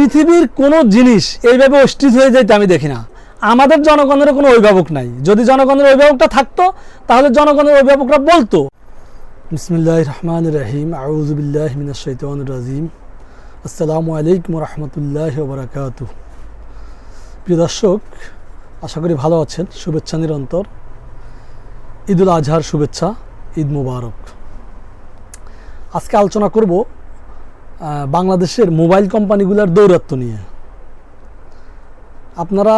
পৃথিবীর কোনো জিনিস এইভাবে অস্থিত হয়ে যাইতে আমি দেখি না। আমাদের জনগণের কোনো অভিভাবক নাই। যদি জনগণের অভিভাবকটা থাকতো, তাহলে জনগণের অভিভাবকরা বলতো বিসমিল্লাহ রহমান রহিম আউজুবিল্লাহ মিনাশাইতান রাজিম, আসসালামু আলাইকুম রহমতুল্লাহ বরাকাত প্রিয় দর্শক, আশা করি ভালো আছেন। শুভেচ্ছা নিরন্তর। ঈদুল আজহার শুভেচ্ছা, ঈদ মুবারক। আজকে আলোচনা করব বাংলাদেশের মোবাইল কোম্পানিগুলোর দৌরাত্ম্য নিয়ে। আপনারা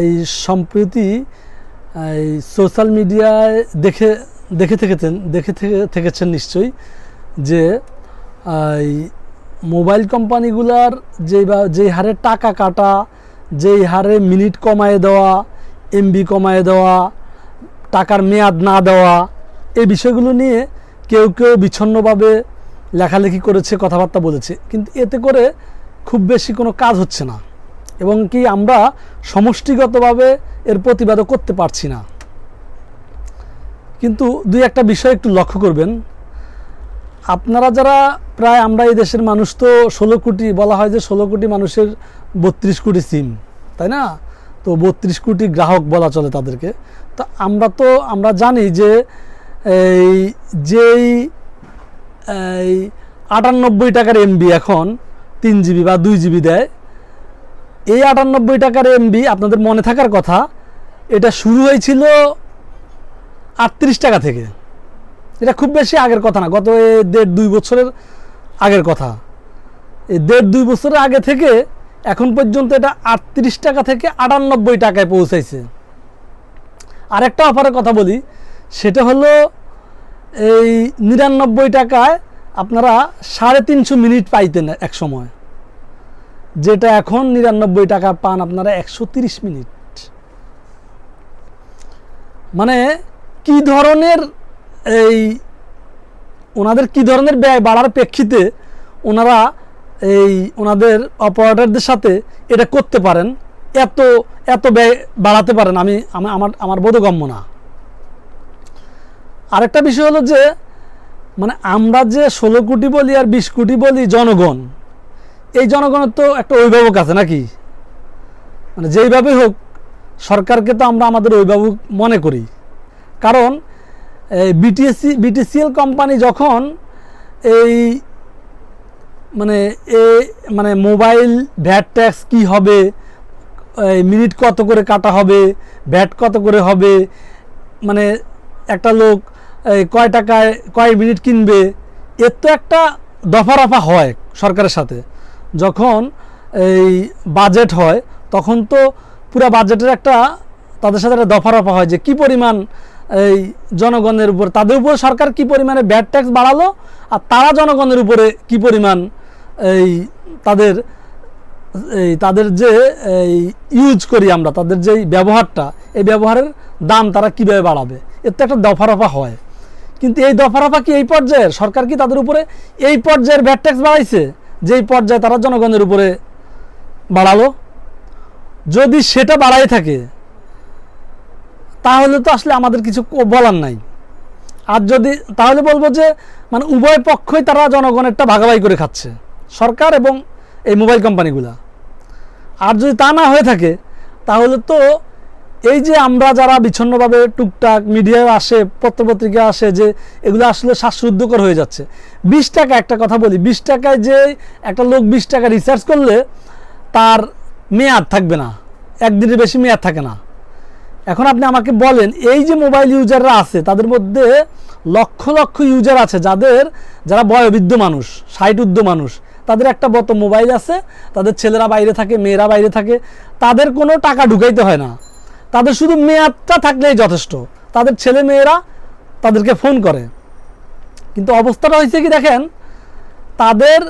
এই সম্প্রতি এই সোশ্যাল মিডিয়ায় দেখে দেখে থেকেছেন, দেখে থেকে, থেকেছেন নিশ্চয়ই যে এই মোবাইল কোম্পানিগুলার যেই বা, যেই হারে টাকা কাটা, যেই হারে মিনিট কমায় দেওয়া, এমবি কমায় দেওয়া, টাকার মেয়াদ না দেওয়া, এই বিষয়গুলো নিয়ে কেউ কেউ বিচ্ছন্নভাবে লেখালেখি করেছে, কথাবার্তা বলেছে, কিন্তু এতে করে খুব বেশি কোনো কাজ হচ্ছে না। এবং কি আমরা সমষ্টিগতভাবে এর প্রতিবাদও করতে পারছি না। কিন্তু দুই একটা বিষয় একটু লক্ষ্য করবেন। আপনারা যারা প্রায় আমরা এই দেশের মানুষ তো ষোলো কোটি, বলা হয় যে ষোলো কোটি মানুষের বত্রিশ কোটি সিম, তাই না? তো বত্রিশ কোটি গ্রাহক বলা চলে তাদেরকে। তো আমরা তো, আমরা জানি যে এই, যেই আটানব্বই টাকার এমবি এখন তিন জিবি বা দুই জিবি দেয়। এই আটানব্বই টাকার এমবি আপনাদের মনে থাকার কথা, এটা শুরু হয়েছিল আটত্রিশ টাকা থেকে। এটা খুব বেশি আগের কথা না, গত এই দেড় দুই বছরের আগের কথা। এই দেড় দুই বছরের আগে থেকে এখন পর্যন্ত এটা আটত্রিশ টাকা থেকে আটানব্বই টাকায় পৌঁছাইছে। আরেকটা অফারের কথা বলি, সেটা হলো এই নিরানব্বই টাকায় আপনারা সাড়ে তিনশো মিনিট পাইতেন এক সময়। যেটা এখন নিরানব্বই টাকা পান আপনারা একশো তিরিশ মিনিট। মানে কি ধরনের এই ওনাদের কি ধরনের ব্যয় বাড়ার প্রেক্ষিতে ওনারা এই ওনাদের অপারেটরদের সাথে এটা করতে পারেন? এত এত ব্যয় বাড়াতে পারেন? আমি, আমি- আমার আমার বোধগম্য না। আরেকটা বিষয় হলো যে মানে আমরা যে ষোলো কোটি বলি আর বিশ কোটি বলি জনগণ, এই জনগণের তো একটা অভিভাবক আছে নাকি? মানে যেইভাবে হোক, সরকারকে তো আমরা আমাদের অভিভাবক মনে করি। কারণ বিটিএসসি বিটিসিএল কোম্পানি যখন এই মানে এ মানে মোবাইল ভ্যাট ট্যাক্স কী হবে মিনিট কত করে কাটা হবে, ভ্যাট কত করে হবে মানে একটা লোক কয় টাকায় কয় মিনিট কিনবে, এর তো একটা দফা রফা হয় সরকারের সাথে। যখন এই বাজেট হয়, তখন তো পুরা বাজেটের একটা তাদের সাথে একটা দফা রফা হয় যে কী পরিমাণ এই জনগণের উপর, তাদের উপর সরকার কি পরিমাণে ব্যাড ট্যাক্স বাড়ালো আর তারা জনগণের উপরে কি পরিমাণ এই তাদের এই তাদের যে এই ইউজ করি আমরা, তাদের যেই ব্যবহারটা, এই ব্যবহারের দাম তারা কীভাবে বাড়াবে, এর তো একটা দফা রফা হয়। কিন্তু এই দফা রফা কি এই পর্যায়ের? সরকার কি তাদের উপরে এই পর্যায়ের ব্যাড ট্যাক্স বাড়াইছে? যেই পর্যায়ে তারা জনগণের উপরে বাড়ালো। যদি সেটা বাড়াই থাকে, তাহলে তো আসলে আমাদের কিছু বলার নাই। আর যদি, তাহলে বলব যে মানে উভয় পক্ষই তারা জনগণেরটা ভাগাভাগি করে খাচ্ছে। সরকার এবং এই মোবাইল কোম্পানিগুলা আর যদি তা না হয়ে থাকে, তাহলে তো এই যে আমরা যারা বিচ্ছন্নভাবে টুকটাক মিডিয়ায় আসে পত্রপত্রিকা আসে যে এগুলো আসলে শ্বাসরুদ্ধকর হয়ে যাচ্ছে। বিশ টাকা একটা কথা বলি, বিশ টাকায় যে একটা লোক বিশ টাকা রিসার্চ করলে তার মেয়াদ থাকবে না, একদিনের বেশি মেয়াদ থাকে না। এখন আপনি আমাকে বলেন, এই যে মোবাইল ইউজাররা আছে, তাদের মধ্যে লক্ষ লক্ষ ইউজার আছে যাদের, যারা বয়োবৃদ্ধ মানুষ, ষাট ঊর্ধ্ব মানুষ, তাদের একটা বত মোবাইল আছে, তাদের ছেলেরা বাইরে থাকে, মেয়েরা বাইরে থাকে, তাদের কোনো টাকা ঢুকাইতে হয় না। তাদের শুধু মেয়াদটা থাকলেই যথেষ্ট। তাদের ছেলে মেয়েরা তাদেরকে ফোন করে। কিন্তু অবস্থাটা হয়েছে কি দেখেন, তাদের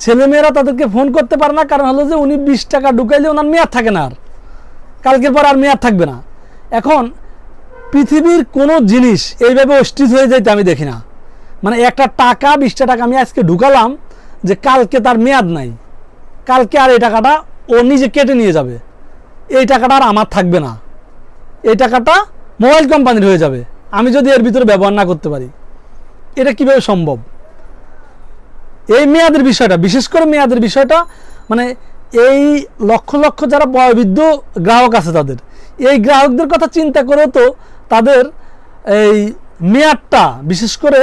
ছেলেমেয়েরা তাদেরকে ফোন করতে পারে না, কারণ হলো যে উনি বিশ টাকা ঢুকাইলে ওনার মেয়াদ থাকে না আর। কালকের পর আর মেয়াদ থাকবে না। এখন পৃথিবীর কোনো জিনিস এইভাবে অস্থিত হয়ে যাইতে আমি দেখি না। মানে একটা টাকা বিশটা টাকা আমি আজকে ঢুকালাম যে কালকে তার মেয়াদ নাই। কালকে আর এই টাকাটা ও নিজে কেটে নিয়ে যাবে। এই টাকাটা আর আমার থাকবে না। এই টাকাটা মোবাইল কোম্পানির হয়ে যাবে। আমি যদি এর ভিতরে ব্যবহার না করতে পারি, এটা কীভাবে সম্ভব? এই মেয়াদের বিষয়টা, বিশেষ করে মেয়াদের বিষয়টা মানে এই লক্ষ লক্ষ যারা বয়োবৃদ্ধ গ্রাহক আছে তাদের, এই গ্রাহকদের কথা চিন্তা করে তো তাদের এই মেয়াদটা, বিশেষ করে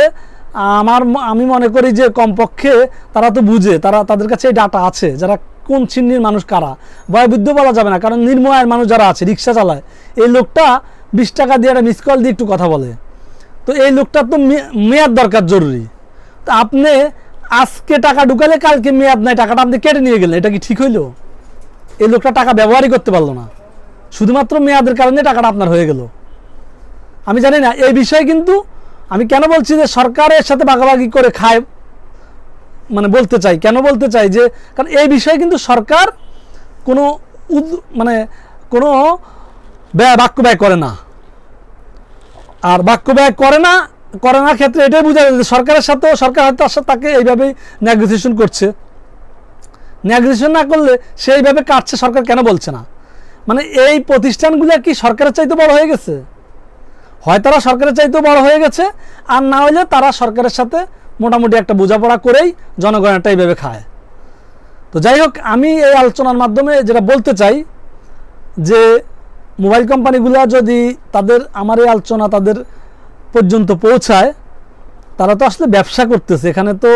আমার আমি মনে করি যে কমপক্ষে তারা তো বুঝে, তারা, তাদের কাছে এই ডাটা আছে, যারা কোন শ্রেণির মানুষ কারা? বয়োবৃদ্ধ বলা যাবে না, কারণ নির্ময়ের মানুষ যারা আছে, রিক্সা চালায়, এই লোকটা বিশ টাকা দিয়ে একটা মিস কল দিয়ে একটু কথা বলে। তো এই লোকটার তো মেয়াদ দরকার জরুরি। তো আপনি আজকে টাকা ঢুকালে কালকে মেয়াদ নাই, টাকাটা আপনি কেটে নিয়ে গেলেন, এটা কি ঠিক হইল? এই লোকটা টাকা ব্যবহারই করতে পারল না। শুধুমাত্র মেয়াদের কারণে টাকাটা আপনার হয়ে গেল। আমি জানি না, এই বিষয়ে কিন্তু আমি কেন বলছি যে সরকারের সাথে ভাগাভাগি করে খায় মানে বলতে চাই, কেন বলতে চাই যে, কারণ এই বিষয়ে কিন্তু সরকার কোনো উদ- মানে কোনো ব্যয়, বাক্য ব্যয় করে না। আর বাক্য ব্যয় করে না করে না ক্ষেত্রে এটাই বোঝা যায় যে সরকারের সাথেও, সরকার হয়তো তাকে এইভাবেই নেগোসিয়েশন করছে। নেগোসিয়েশন না করলে সেইভাবে কাটছে, সরকার কেন বলছে না? মানে এই প্রতিষ্ঠানগুলো কি সরকারের চাইতে বড় হয়ে গেছে? হয় তারা সরকারের চাইতেও বড় হয়ে গেছে, আর না হলে তারা সরকারের সাথে মোটামুটি একটা বোঝাপড়া করেই জনগণেরটা এইভাবে খায়। তো যাই হোক, আমি এই আলোচনার মাধ্যমে যেটা বলতে চাই, যে মোবাইল কোম্পানিগুলো যদি তাদের আমার এই আলোচনা তাদের পর্যন্ত পৌঁছায়, তারা তো আসলে ব্যবসা করতেছে। এখানে তো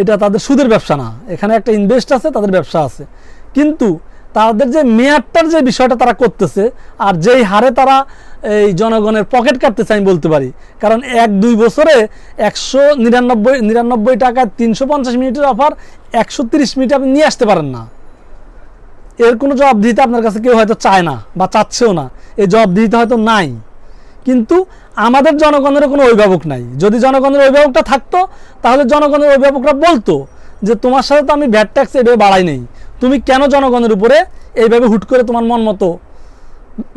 এটা তাদের সুদের ব্যবসা না। এখানে একটা ইনভেস্ট আছে, তাদের ব্যবসা আছে। কিন্তু তাদের যে মেয়াদটার যে বিষয়টা তারা করতেছে আর যেই হারে তারা এই জনগণের পকেট কাটতেছে আমি বলতে পারি। কারণ এক, দুই বছরে একশো নিরানব্বই নিরানব্বই টাকায় তিনশো পঞ্চাশ মিনিটের অফার একশো তিরিশ মিনিট আপনি নিয়ে আসতে পারেন না। এর কোনো জবাবদিহিতা আপনার কাছে কেউ হয়তো চায় না বা চাচ্ছেও না। এই জবাবদিহিতা হয়তো নাই। কিন্তু আমাদের জনগণের কোনো অভিভাবক নাই। যদি জনগণের অভিভাবকটা থাকতো, তাহলে জনগণের অভিভাবকরা বলতো যে, তোমার সাথে তো আমি ভ্যাট ট্যাক্স এভাবে বাড়াই নেই। তুমি কেন জনগণের উপরে এইভাবে হুট করে তোমার মন মতো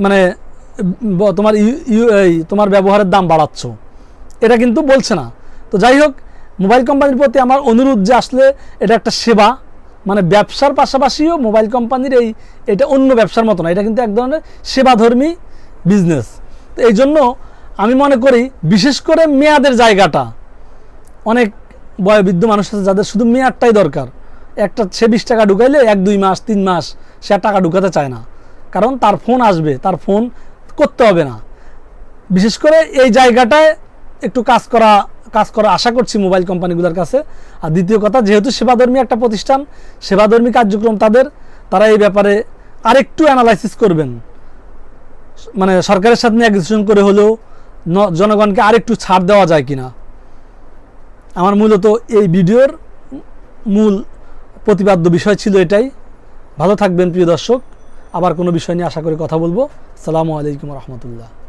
মানে তোমার এই, তোমার ব্যবহারের দাম বাড়াচ্ছ? এটা কিন্তু বলছে না। তো যাই হোক, মোবাইল কোম্পানির প্রতি আমার অনুরোধ যে আসলে এটা একটা সেবা মানে ব্যবসার পাশাপাশিও মোবাইল কোম্পানির এই, এটা অন্য ব্যবসার মতো না, এটা কিন্তু এক ধরনের সেবাধর্মী বিজনেস তো এই জন্য আমি মনে করি, বিশেষ করে মেয়াদের জায়গাটা, অনেক বয়োবৃদ্ধ মানুষ আছে যাদের শুধু মেয়াদটাই দরকার। একটা সে বিশ টাকা ঢুকাইলে এক, দুই মাস, তিন মাস সে টাকা ঢুকাতে চায় না। কারণ তার ফোন আসবে, তার ফোন করতে হবে না। বিশেষ করে এই জায়গাটায় একটু কাজ করা কাজ করা আশা করছি মোবাইল কোম্পানিগুলোর কাছে। আর দ্বিতীয় কথা, যেহেতু সেবাধর্মী একটা প্রতিষ্ঠান, সেবাধর্মী কার্যক্রম তাদের, তারা এই ব্যাপারে আরেকটু অ্যানালাইসিস করবেন। মানে সরকারের সাথে নেগোসিয়েশন করে হলেও জনগণকে আরেকটু ছাড় দেওয়া যায় কিনা। আমার মূলত এই ভিডিওর মূল প্রতিপাদ্য বিষয় ছিল এটাই। ভালো থাকবেন প্রিয় দর্শক। আবার কোনো বিষয় নিয়ে আশা করে কথা বলব। সালামু আলাইকুম রহমতুল্লাহ।